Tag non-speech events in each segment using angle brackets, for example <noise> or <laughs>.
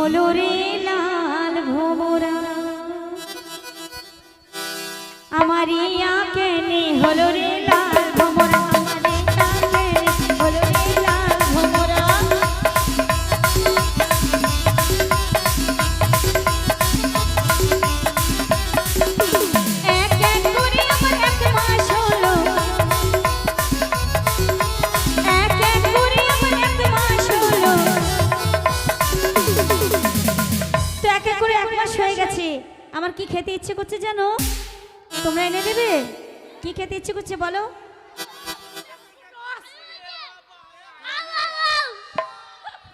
হলো রে লাল ভোমরা। আমার ইয়া কেনে হলো রে আমার কি খেতে ইচ্ছে করছে জানো? তোমরা এনে দেবে? কি খেতে ইচ্ছে করছে বলো?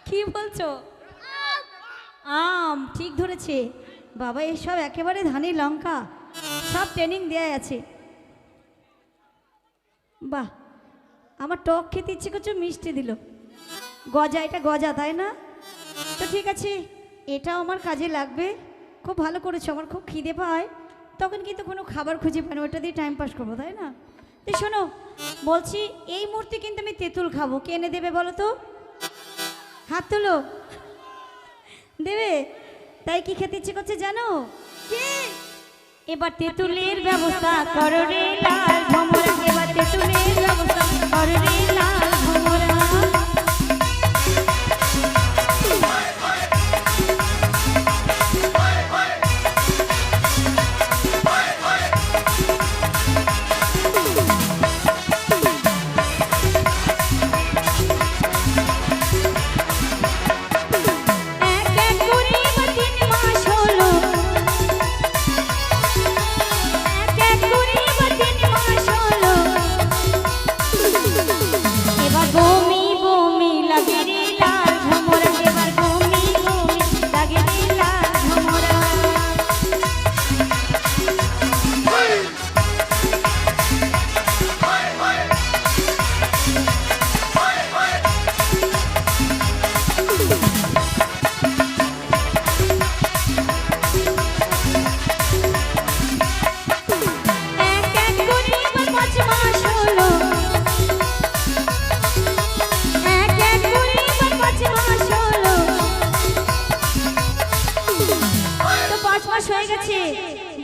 কি বলছো? আম, ঠিক ধরেছে। বাবা, এসব একেবারে ধানি লঙ্কা। সব ট্রেনিং দেয়া আছে। বাহ, আমার টক খেতে ইচ্ছে করছে, মিষ্টি দিল। গজা, এটা গজা, তাই না? তো ঠিক আছে, এটাও আমার কাজে লাগবে। খুব ভালো করেছ আমার খুব খিদে পায়। তখন কিন্তু কোনো খাবার খুঁজে পাই না ওটা দিয়ে টাইম পাস করব তাই না? তো শোনো বলছি এই মুহূর্তে কিন্তু আমি তেঁতুল খাব। কে এনে দেবে বলো তো? হাত তোলো। দেবে? তাই কি খেতে ইচ্ছে করছে জানো? এবার তেঁতুলের ব্যবস্থা করো রে লাল ভমরা এবার তেঁতুলের ব্যবস্থা করো রে লাল।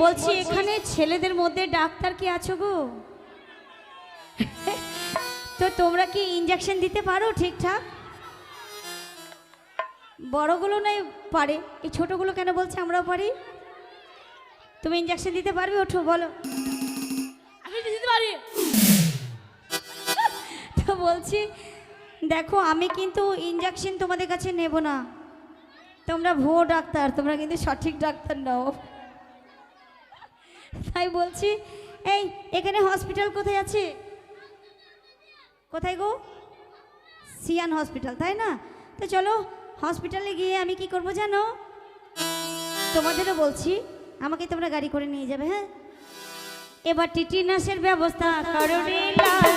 বলছি এখানে ছেলেদের মধ্যে ডাক্তার কি আছো গো? <laughs> তো তোমরা কি ইঞ্জেকশন দিতে পারো ঠিকঠাক? বড়গুলো নাই পারে। এই ছোটগুলো কেন বলছে আমরাও পারি? তুমি ইঞ্জেকশন দিতে পারবে? ওঠো বলো। আমি দিতে পারি। <laughs> তো বলছি দেখো আমি কিন্তু ইঞ্জেকশন তোমাদের কাছে নেব না। তোমরা ভুয়ো ডাক্তার তোমরা কিন্তু সঠিক ডাক্তার নাও। তাই বলছি, এই, এখানে হসপিটাল কোথায় আছে? কোথায় গো? সিয়ান হসপিটাল তাই না? তো চলো হসপিটালে গিয়ে আমি কি করব জানো? তোমাদেরও বলছি, আমাকে তোমরা গাড়ি করে নিয়ে যাবে হ্যাঁ? এবার টিটিনাসের ব্যবস্থা করো রে লাল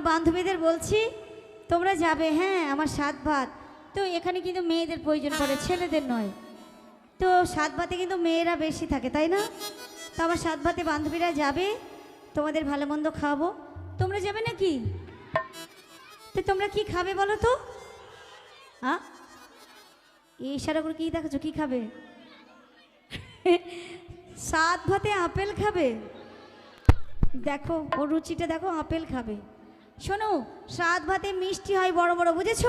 আমার বান্ধবীদের বলছি, তোমরা যাবে হ্যাঁ আমার সাত ভাত। তো এখানে কিন্তু মেয়েদের প্রয়োজন পড়ে, ছেলেদের নয়। তো সাত ভাতে কিন্তু মেয়েরা বেশি থাকে, তাই না? তো আমার সাত ভাতে বান্ধবীরা যাবে, তোমাদের ভালো মন্দ খাওয়াবো। তোমরা যাবে নাকি? তো তোমরা কি খাবে বলো তো? হ্যাঁ এই ইশারা করে কি দেখাচ্ছ কি খাবে? সাত ভাতে আপেল খাবে? দেখো, ওর রুচিটা দেখো, আপেল খাবে। শোনো, সাত ভাতে মিষ্টি হয় বড় বড়, বুঝেছ?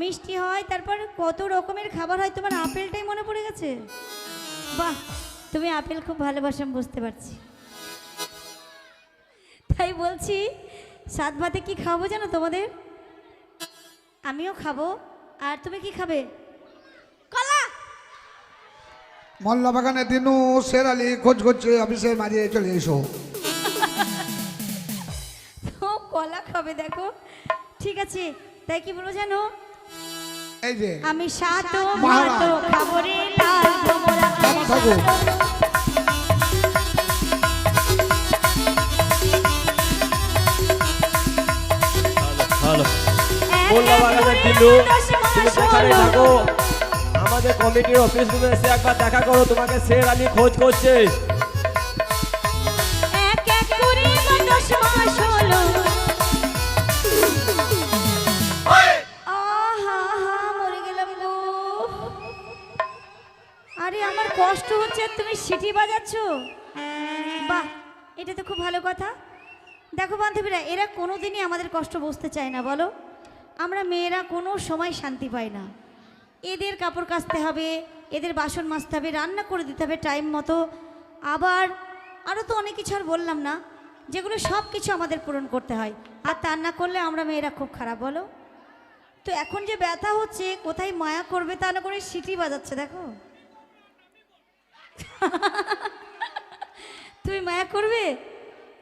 মিষ্টি হয়, তারপর কত রকমের খাবার হয়, তোমার আপেলটাই মনে পড়ে গেছে? বাহ, তুমি আপেল খুব ভালোবাসো, আমি বুঝতে পারছি। তাই বলছি, সাত ভাতে কি খাব জানো তোমাদের? আমিও খাব, আর তুমি কি খাবে? কলা! মল্লা বাগানে দিনু শের আলী খোঁজ করছে, অফিসে মারিয়ে চলে এসো। কলা খাবে দেখো। ঠিক আছে তাই কি বলব জানো? এই যে। আমি সাত লাল ভোমরা ভালো দিলু তুমি থাকো। আমাদের কমিটির অফিস রুমে এসে একবার দেখা করো তোমাকে শের আলী খোঁজ করছে। সিটি বাজাচ্ছ? বাহ, এটা তো খুব ভালো কথা। দেখো বান্ধবীরা, এরা কোনোদিনই আমাদের কষ্ট বুঝতে চায় না, বলো। আমরা মেয়েরা কোনো সময় শান্তি পাই না। এদের কাপড় কাচতে হবে, এদের বাসন মাজতে হবে, রান্না করে দিতে হবে টাইম মতো। আবার আরও তো অনেক কিছু আর বললাম না, যেগুলো সব কিছু আমাদের পূরণ করতে হয়। আর তা না করলে আমরা মেয়েরা খুব খারাপ, বলো। তো এখন যে ব্যথা হচ্ছে, কোথায় মায়া করবে তা না করে সিটি বাজাচ্ছে, দেখো। <laughs> তুমি মায়া করবে?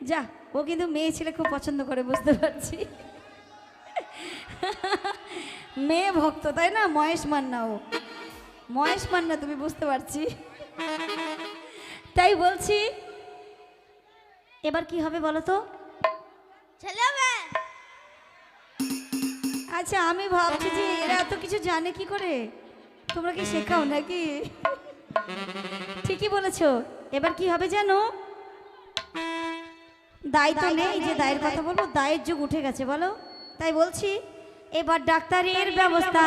যা ও কিন্তু মেয়ে ছেলে খুব পছন্দ করে বুঝতে পারছি। <laughs> মেয়ে ভক্ত তাই না? মহেশ মান্না ও। মহেশ মান্না তুমি বুঝতে পারছি। তাই বলছি এবার কি হবে বলো তো? ছেলে হবে। আচ্ছা আমি ভাবছি যে এরা এত কিছু জানে কি করে? তোমরা কি শেখাও নাকি? ঠিকই বলেছ। এবার কি হবে জানো দায় তো নেই যে দায়ের কথা বলব দায়ের যুগ উঠে গেছে বলো। তাই বলছি এবার ডাক্তারের ব্যবস্থা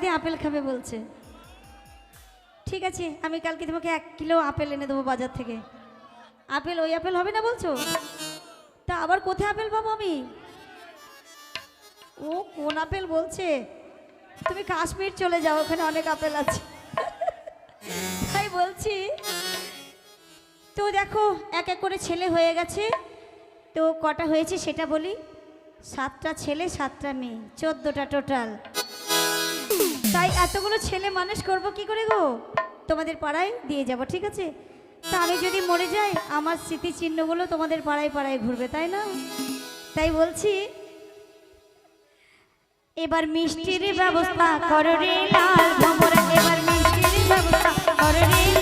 দিয়ে আপেল খাবে বলছে। ঠিক আছে, আমি কালকে তোমাকে এক কিলো আপেল এনে দেবো বাজার থেকে। আপেল ওই আপেল হবে না বলছো? তা আবার কোথায় আপেল পাবো আমি? ও, কোন আপেল বলছে? তুমি কাশ্মীর চলে যাও, ওখানে অনেক আপেল আছে। তাই বলছি, তো দেখো, এক এক করে ছেলে হয়ে গেছে। তো কটা হয়েছে সেটা বলি। সাতটা ছেলে, সাতটা মেয়ে, চোদ্দোটা টোটাল। তাই এতগুলো ছেলে মানুষ করব কি করে গো? তোমাদের পাড়ায় দিয়ে যাব, ঠিক আছে? তা আমি যদি মরে যাই, আমার স্মৃতিচিহ্নগুলো তোমাদের পাড়ায় পাড়ায় ঘুরবে, তাই না? তাই বলছি, এবার মিষ্টির ব্যবস্থা করো রে লাল ভমরা এবার মিষ্টির ব্যবস্থা করো রে